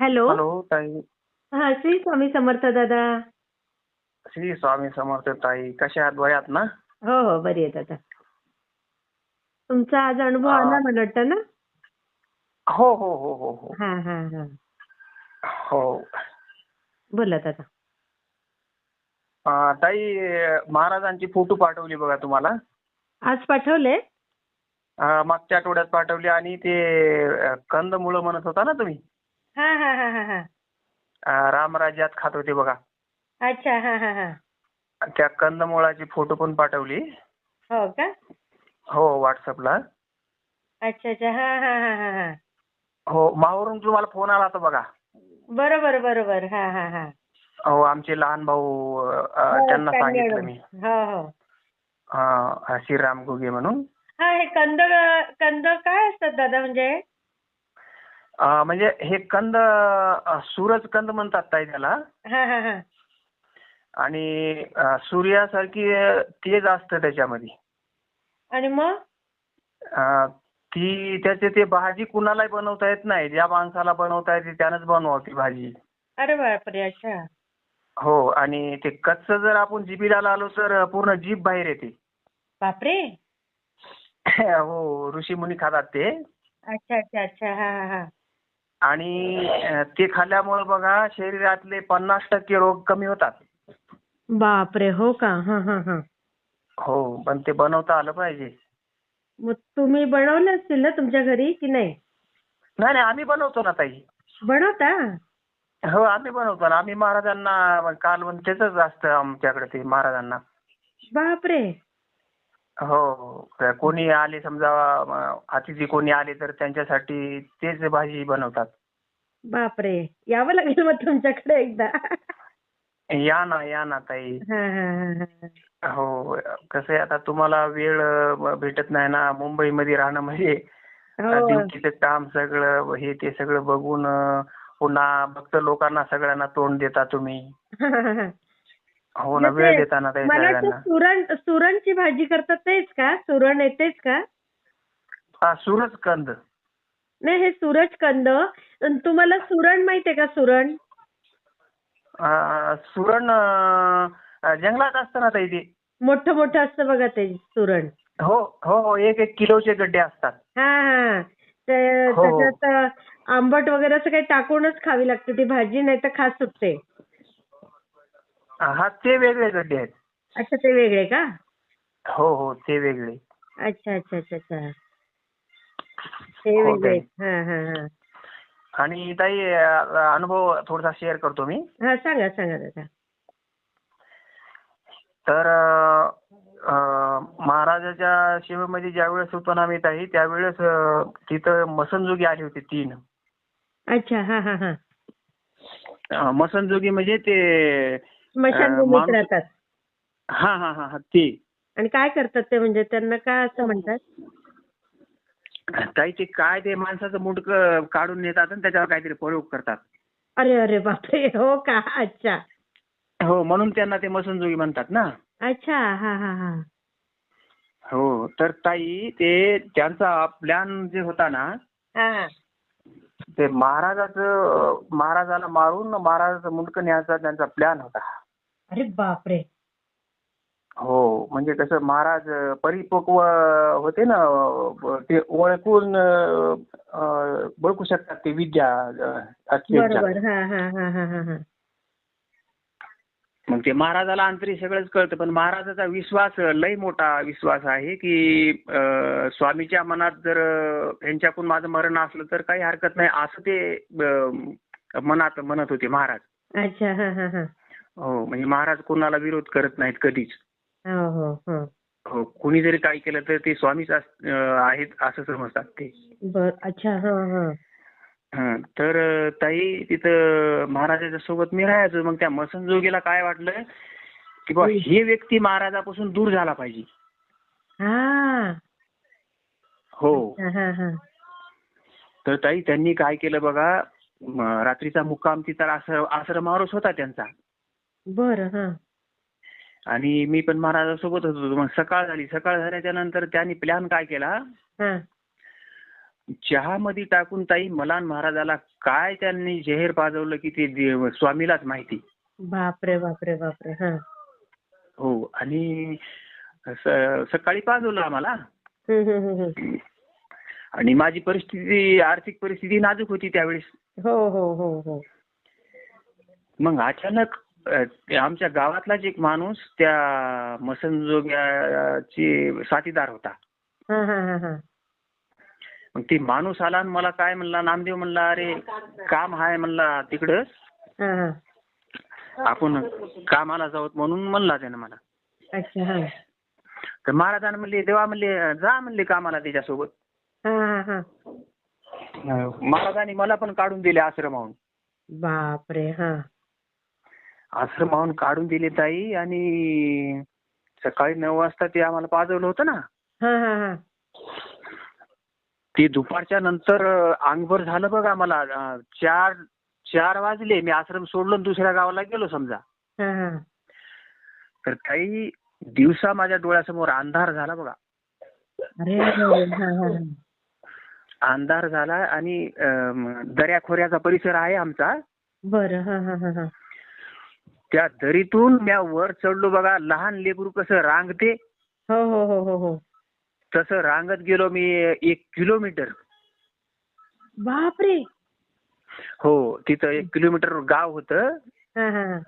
Hello hello ताई हा श्री स्वामी समर्थ दादा श्री स्वामी समर्थ ताई कशा आहात बऱ्यात ना हो हो बरी आहे दादा तुमचा आज अनुभव. आला मला वाटतं ना? हो हो हो हो हो. हा हा हा. हो. बोला दादा. अं, ताई महाराजांची फोटो पाठवली बघा तुम्हाला. आज पाठवले? मागच्या आठवड्यात पाठवली आणि ते कंदमुळं म्हणत होता ना तुम्ही? हा हा हा हा हा. रामराज्यात खात होते बघा. अच्छा हा हा हा. त्या कंदमुळाची फोटो पण पाठवली. हो का? हो व्हॉट्सअपला अच्छा अच्छा. हा हा हा हा हा. हो माहूरून तुम्हाला फोन आला होता बघा. बरोबर बरोबर. हा हा हा. हो आमचे लहान भाऊ अं, हो, त्यांना सांगितलं. मी. हो हो. अं, श्रीराम घुगे म्हणून. हा हे कंद कंद काय असतात दादा म्हणजे? अं, म्हणजे हे कंद अं, सूरज कंद म्हणतात ताई त्याला. हा हा हा. आणि अं, सूर्यासारखी अं, तेज असतं त्याच्यामध्ये. आणि मग? अं, ती त्याचे ते भाजी कुणालाही बनवता येत नाही. ज्या माणसाला बनवता येते त्यानंच बनवावं ती भाजी. अरे बापरे अच्छा. हो आणि ते कच्च जर आपण जिभीला लावलो तर पूर्ण जीभ बाहेर येते. बापरे. हो ऋषी मुनी खातात ते. अच्छा अच्छा अच्छा. हा हा हा. आणि अं, ते खाल्ल्यामुळे बघा शरीरातले पन्नास टक्के रोग कमी होतात. बापरे हो का? हा हा हा. हो पण ते बनवता आलं पाहिजे. मग तुम्ही बनवले असतील ना तुमच्या घरी की नाही? नाही नाही आम्ही बनवतो ना ताई. बनवता? हो आम्ही बनवतो ना. आम्ही महाराजांना कालवण त्याच असतं आमच्याकडे ते महाराजांना. बापरे. हो हो. कोणी आले समजा अतिथी कोणी आले तर त्यांच्यासाठी तेच भाजी बनवतात. बापरे! यावं लागेल मग तुमच्याकडे एकदा. या ना या ना ताई. हा कसं आहे आता तुम्हाला वेळ भेटत नाही ना. मुंबईमध्ये राहणं म्हणजे हो. ड्युटीचं काम सगळं हे ते सगळं बघून पुन्हा भक्त लोकांना सगळ्यांना तोंड देता तुम्ही. हो ना मग वेळ ते- देता ना ताई मला सगळ्यांना सुरण सुरणची भाजी करतात तेच का? सुरण येतेच का? हा सूरज कंद. नाही हे सूरज कंद. अन तुम्हाला सुरण माहितीये का सुरण? अं, सुरण अं, जंगलात असतं ना ताई ते. मोठं मोठं असतं बघा ते सुरण. हो हो हो एक एक किलोचे गड्डे असतात. हा हा. ते हो, हो. त्याच्यात आंबट वगैरे असं काही टाकूनच खावी लागते ती भाजी नाही तर खास सुटते हा ते वेगळे गड्डे आहेत. अच्छा ते वेगळे का? हो हो ते वेगळे. अच्छा अच्छा अच्छा अच्छा. ते हो, वेगळे. हा हा हा. आणि ताई अं, अनुभव थोडासा शेअर करतो मी. हा सांगा सांगा दादा. तर अं, अं, महाराजाच्या सेवेमध्ये ज्यावेळेस होतो ना मी ताई त्यावेळेस अं, तिथं मसनजोगी आली होती तीन. अच्छा हा हा हा. अं, मसनजोगी म्हणजे ते स्मशानभूमीत राहतात. हा हा हा हा ते. आणि काय करतात ते म्हणजे त्यांना काय असं म्हणतात? ताई ते काय ते माणसाचं मुंडक काढून नेतात आणि त्याच्यावर काहीतरी प्रयोग करतात. अरे अरे बापरे हो का? अच्छा. हो म्हणून त्यांना ते मसनजोगी म्हणतात ना. अच्छा हा हा हा. हो तर ताई ते त्यांचा प्लॅन जे होता ना हा. ते महाराजाचं महाराजाला मारून महाराजाचं मुंडकं न्यायचा त्यांचा प्लॅन होता. अरे बापरे. हो म्हणजे कसं महाराज परिपक्व होते ना ते ओळखून ओळखू शकतात ते विद्या. बरोबर. हा हा हा हा हा हा. मग ते महाराजाला अंतरी सगळंच कळतं पण महाराजाचा विश्वास लय मोठा विश्वास आहे की स्वामीच्या मनात जर यांच्याकडून माझं मरण असलं तर काही हरकत नाही असं ते मनात म्हणत होते महाराज. अच्छा हा हा हा. हो म्हणजे महाराज कोणाला विरोध करत नाहीत कधीच. हो हो हो. हो कुणी जरी काही केलं तर ते स्वामीच आहेत असं समजतात ते. अच्छा हा हा. हं, तर ताई तिथं महाराजाच्या सोबत मी राहायचो. मग त्या मसनजोगीला काय वाटलं? की बा हे व्यक्ती महाराजापासून दूर झाला पाहिजे. हा. हो. हा हा हा. तर ताई त्यांनी काय केलं बघा म, रात्रीचा मुक्काम तिथं आश्र- आश्रमावरच होता त्यांचा. बर हा. आणि मी पण महाराजासोबत होतो. मग सकाळ झाली. सकाळ झाल्याच्यानंतर त्यांनी प्लॅन काय केला? हा. चहामध्ये टाकून ताई मलान महाराजाला काय त्यांनी जहेर पाजवलं की ते स्वामीलाच माहिती? बापरे बापरे बापरे हा. हो आणि स- सकाळी पाजवलं आम्हाला. हम्म, हम्म, हम्म, हम्म. आणि माझी परिस्थिती आर्थिक परिस्थिती नाजूक होती त्यावेळेस. हो हो हो हो. मग अचानक अ, ते आमच्या गावातलाच एक माणूस त्या मसनजोग्याचे साथीदार होता. हा हा हा हा. मग ते माणूस आला आणि मला काय म्हणला? नामदेव म्हणला अरे काम आहे म्हणला तिकडं हा आपण कामाला जाऊ म्हणून म्हणला त्यानं मला. अच्छा हा. तर महाराजांना म्हणले देवा म्हणले जा म्हणले कामाला त्याच्यासोबत हा हा हा. महाराजांनी मला पण काढून दिले आश्रमाहून. बापरे हा. आश्रमाहून काढून दिले ताई आणि सकाळी नऊ वाजता ते आम्हाला पाजवलं होतं ना. हा हा हा. ते दुपारच्या नंतर अंगभर झालं बघा मला अ, चार चार वाजले. मी आश्रम सोडलो आणि दुसऱ्या गावाला गेलो समजा. तर काही दिवसा माझ्या डोळ्यासमोर अंधार झाला बघा. हा हा हा. अंधार झाला आणि अम, दऱ्याखोऱ्याचा परिसर आहे आमचा. बरं. हा हा हा हा. त्या दरीतून म्या वर चढलो बघा. लहान लेकरू कसं रांगते. हो हो हो हो हो. तसं रांगत गेलो मी एक किलोमीटर. बापरे! हो तिथं एक किलोमीटर गाव होतं. हा हा हा.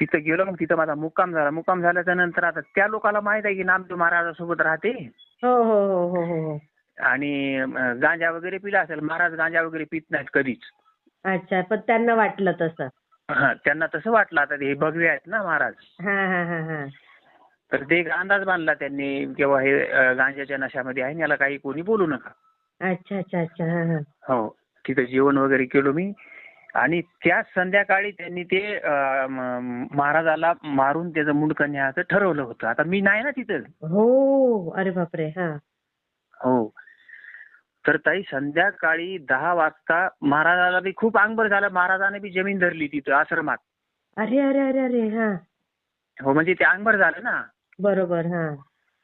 तिथं गेलो मग तिथं माझा मुक्काम झाला. मुक्काम झाल्याच्यानंतर आता त्या लोकांना माहीत आहे की नामदेव महाराजासोबत राहते. हो हो हो हो हो हो. आणि अं, गांजा वगैरे पिला असेल. महाराज गांजा वगैरे पित नाहीत कधीच. अच्छा पण त्यांना वाटलं तसं. हा, त्यांना तसं वाटलं. आता हे भगवे आहेत ना महाराज. हा हा हा हा. तर ते एक अंदाज बांधला त्यांनी किंवा हे अं, गांजाच्या नशामध्ये आहे आणि याला काही कोणी बोलू नका. अच्छा अच्छा अच्छा हा हा. हो तिथं जेवण वगैरे केलो मी. आणि त्याच संध्याकाळी त्यांनी ते अं, म- महाराजाला मारून त्याचं मुंडकं न्यायचं ठरवलं होतं. आता मी नाही ना तिथं. हो अरे बापरे हा. हो. तर ताई संध्याकाळी दहा वाजता महाराजाला बी खूप अंगभर झालं. महाराजाने बी जमीन धरली तिथं आश्रमात. अरे अरे अरे अरे हा. हो म्हणजे ते अंगभर झालं ना. बरोबर हा.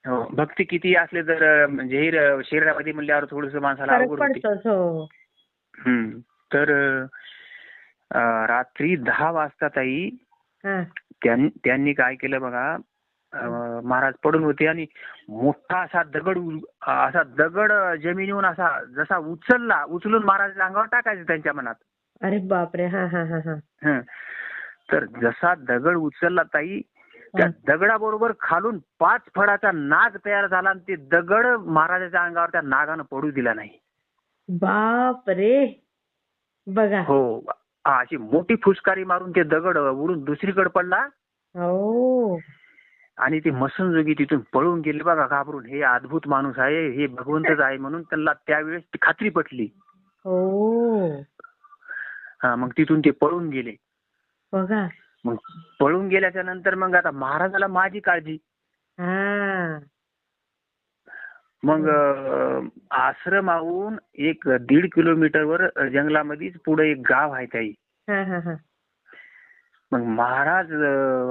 हो भक्ती किती असले तर म्हणजे हे शरीरामध्ये म्हणल्यावर थोडस माणसाला फरक अवघड होते. पडतोच हो. हम्म. तर अं, रात्री दहा वाजता ताई हा. त्यां- त्यांनी काय केलं बघा अं, महाराज पडून होते आणि मोठा असा दगड असा दगड जमिनीहून असा जसा उचलला उचलून महाराजाच्या अंगावर टाकायचं त्यांच्या मनात. अरे बापरे हा हा हा हा. हं. तर जसा दगड उचलला ताई त्या दगडाबरोबर खालून पाच फळाचा नाग तयार झाला आणि ते दगड महाराजाच्या अंगावर त्या नागानं पडू दिला नाही. बापरे! बघा. हो अशी मोठी फुसकारी मारून ते दगड उडून दुसरीकडे पडला. हो. आणि ते मसनजोगी तिथून पळून गेले बघा घाबरून. हे अद्भुत माणूस आहे हे भगवंतच आहे म्हणून त्यांना त्यावेळेस ती खात्री पटली. हो. हा मग तिथून ते पळून गेले. बघा. मग पळून गेल्याच्यानंतर मग आता महाराजाला माझी काळजी. मग आश्रमाहून एक दीड किलोमीटरवर जंगलामध्येच पुढे एक गाव आहे ताई. मग महाराज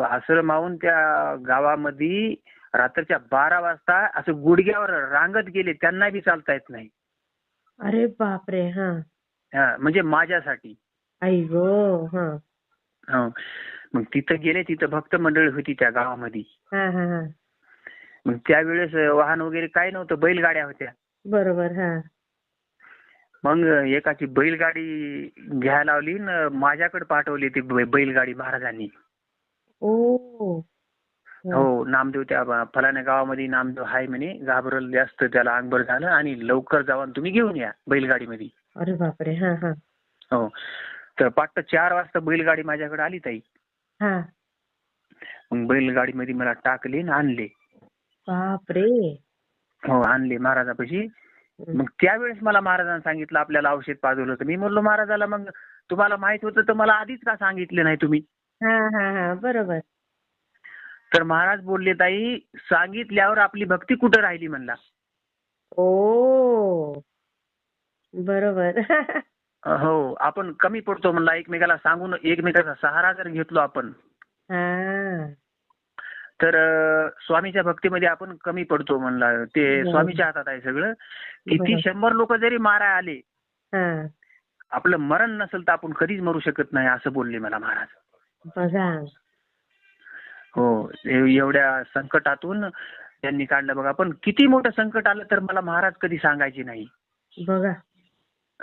आश्रमाहून त्या गावामध्ये रात्रीच्या बारा वाजता असं गुडघ्यावर रांगत गेले त्यांना बी चालता येत नाही. अरे बापरे हा. हा, म्हणजे माझ्यासाठी. आई गो. मग तिथं गेले तिथं भक्त मंडळी होती त्या गावामध्ये. हा हा हा. मग त्यावेळेस वाहन वगैरे काही नव्हतं बैलगाड्या होत्या. बरोबर हा. मग एकाची बैलगाडी घ्यायला लावली माझ्याकडे पाठवली ती बैलगाडी महाराजांनी. ओ. हो नामदेव त्या फलाण्या गावामध्ये नामदेव हाय म्हणे घाबरल जास्त त्याला अंगभर झालं आणि लवकर जावा तुम्ही घेऊन या बैलगाडीमध्ये. अरे बापरे हो तर पाठ चार वाजता बैलगाडी माझ्याकडे आली ताई. हा. मग बैलगाडीमध्ये मला टाकले आणि आणले. बापरे. हो आणले महाराजापाशी. मग त्यावेळेस मला महाराजांनी सांगितलं आपल्याला औषध पाजवलं होतं. मी म्हणलो महाराजाला मग तुम्हाला माहीत होतं तर मला आधीच का सांगितले नाही तुम्ही? हा हा हा बरोबर. तर महाराज बोलले ताई सांगितल्यावर आपली भक्ती कुठं राहिली म्हणला. ओ. बरोबर. हो आपण कमी पडतो म्हणला एकमेकाला सांगून एकमेकाचा सहारा जर घेतलो आपण. हा. तर अं, स्वामीच्या भक्तीमध्ये आपण कमी पडतो म्हणला ते. स्वामीच्या हातात आहे सगळं. किती. शंभर लोक जरी माराय आले हा. आपलं मरण नसेल तर आपण कधीच मरू शकत नाही असं बोलले मला महाराज. बघा. हो ए- एवढ्या संकटातून त्यांनी काढलं बघा. पण किती मोठं संकट आलं तर मला महाराज कधी सांगायचे नाही. बघा.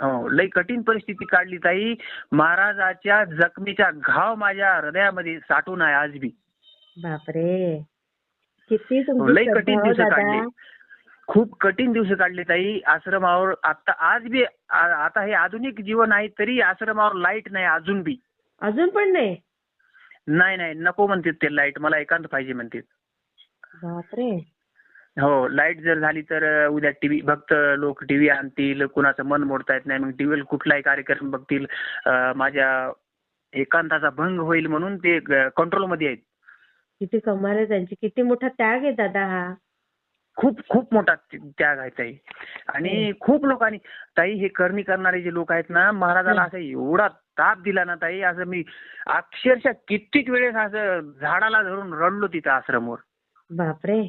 हो लई कठीण परिस्थिती काढली ताई. महाराजाच्या जखमीचा घाव माझ्या हृदयामध्ये साठून आहे आज बी. बापरे. किती हो, तुमची लई कठीण श्रद्धा हो दिवस दादा. काढले. खूप कठीण दिवस काढले ताई. आश्रमावर आता आज बी आ- आता हे आधुनिक जीवन आहे तरी आश्रमावर लाइट नाही अजून बी. अजून पण नाही? नाही नाही नको म्हणतात ते लाइट. मला एकांत पाहिजे म्हणतात. बापरे. हो लाइट जर झाली तर उद्या टीव्ही भक्त लोक टीव्ही आणतील कुणाचं मन मोडता येत नाही. मग टीव्हीवर कुठलाही कार्यक्रम बघतील माझ्या एकांताचा भंग होईल म्हणून ते कंट्रोलमध्ये आहेत. किती कमाल आहे त्यांची. किती मोठा त्याग आहे दादा हा. खूप खूप मोठा त्याग आहे ताई. आणि खूप लोकांनी ताई हे करणी करणारे जे लोक आहेत ना महाराजाला. असं एवढा ताप दिला ना ताई असं मी अक्षरशः कित्येक वेळेस असं झाडाला धरून रडलो तिथं आश्रमवर. बापरे.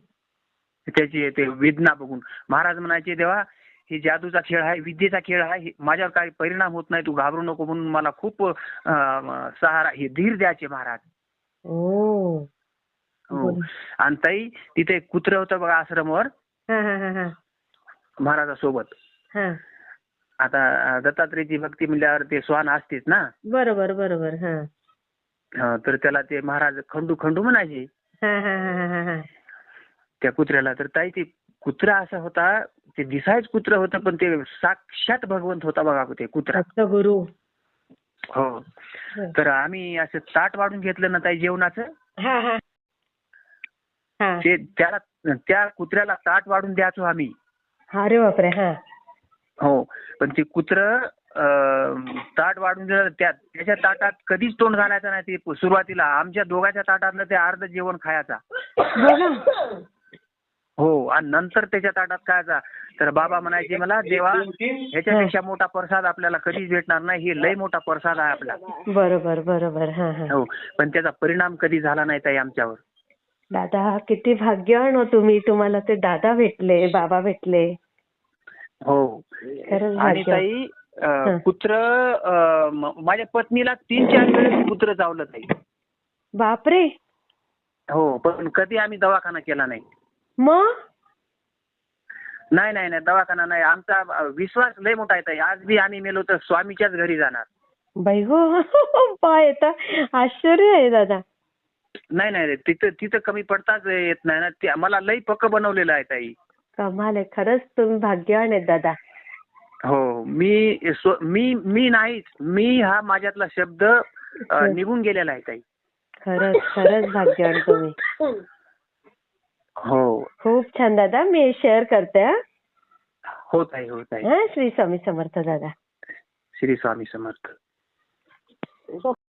त्याची ते वेदना बघून. महाराज म्हणायचे देवा हे जादूचा खेळ आहे विद्येचा खेळ आहे हे- माझ्यावर काही परिणाम होत नाही तू घाबरू नको म्हणून मला खूप सहारा हे धीर द्यायचे महाराज. ओ हो. आणि ताई तिथे कुत्र होतं बघा आश्रमवर. महाराजासोबत. हा. आता दत्तात्रेयची भक्ती म्हणल्यावर ते श्वान असतेच ना? बरोबर बरोबर तर त्याला ते महाराज खंडू खंडू म्हणायचे. त्या कुत्र्याला. तर ताई ते कुत्रा असा होता ते दिसायच कुत्र होतं पण ते साक्षात भगवंत होता बघा ते कुत्रा. गुरु. हो. तर आम्ही असं ताट वाढून घेतलं ना ताई जेवणाचं. हा हा. हा. ते त्याला त्या कुत्र्याला ताट वाढून द्यायचो आम्ही. अरे बापरे हा. हो. पण ते कुत्र ताट वाढून दिलं त्या त्याच्या ताटात कधीच तोंड घालायचं नाही. ते सुरुवातीला आमच्या दोघांच्या ताटातलं ते अर्ध जेवण खायचा. हो आणि नंतर त्याच्या ताटात खायचा तर बाबा म्हणायचे मला देवा ह्याच्यापेक्षा मोठा प्रसाद आपल्याला कधीच भेटणार नाही हे लय मोठा प्रसाद आहे आपला. बरोबर बरोबर हा हा. हो पण त्याचा परिणाम कधी झाला नाही ताई आमच्यावर. दादा किती भाग्यवान हो तुम्ही तुम्हाला ते दादा भेटले बाबा भेटले. हो. खरंच आणि ताई. अं, कुत्र अं, म- माझ्या पत्नीला तीन चार वेळेस कुत्र चावलं ताई. बापरे! हो पण कधी आम्ही दवाखाना केला नाही. मग? नाही नाही नाही दवाखाना नाही. आमचा विश्वास लय मोठा आहे ताई. आज बी आम्ही मेलो तर स्वामीच्याच घरी जाणार. बाई हो पाय येतं. आश्चर्य आहे दादा. नाही नाही रे, तिथं तिथं कमी पडताच येत नाही ना. ते मला लय पक्क बनवलेलं आहे ताई. कमाल आहे. खरंच तुम्ही भाग्यवान आहेत दादा. हो मी मी मी नाहीच. मी हा माझ्यातला शब्द निघून गेलेला आहे ताई. खरंच खरंच भाग्यवान तुम्ही. हो. खूप छान दादा. मी शेअर करते हा. होत आहे होत आहे हा श्री स्वामी समर्थ दादा. श्री स्वामी समर्थ.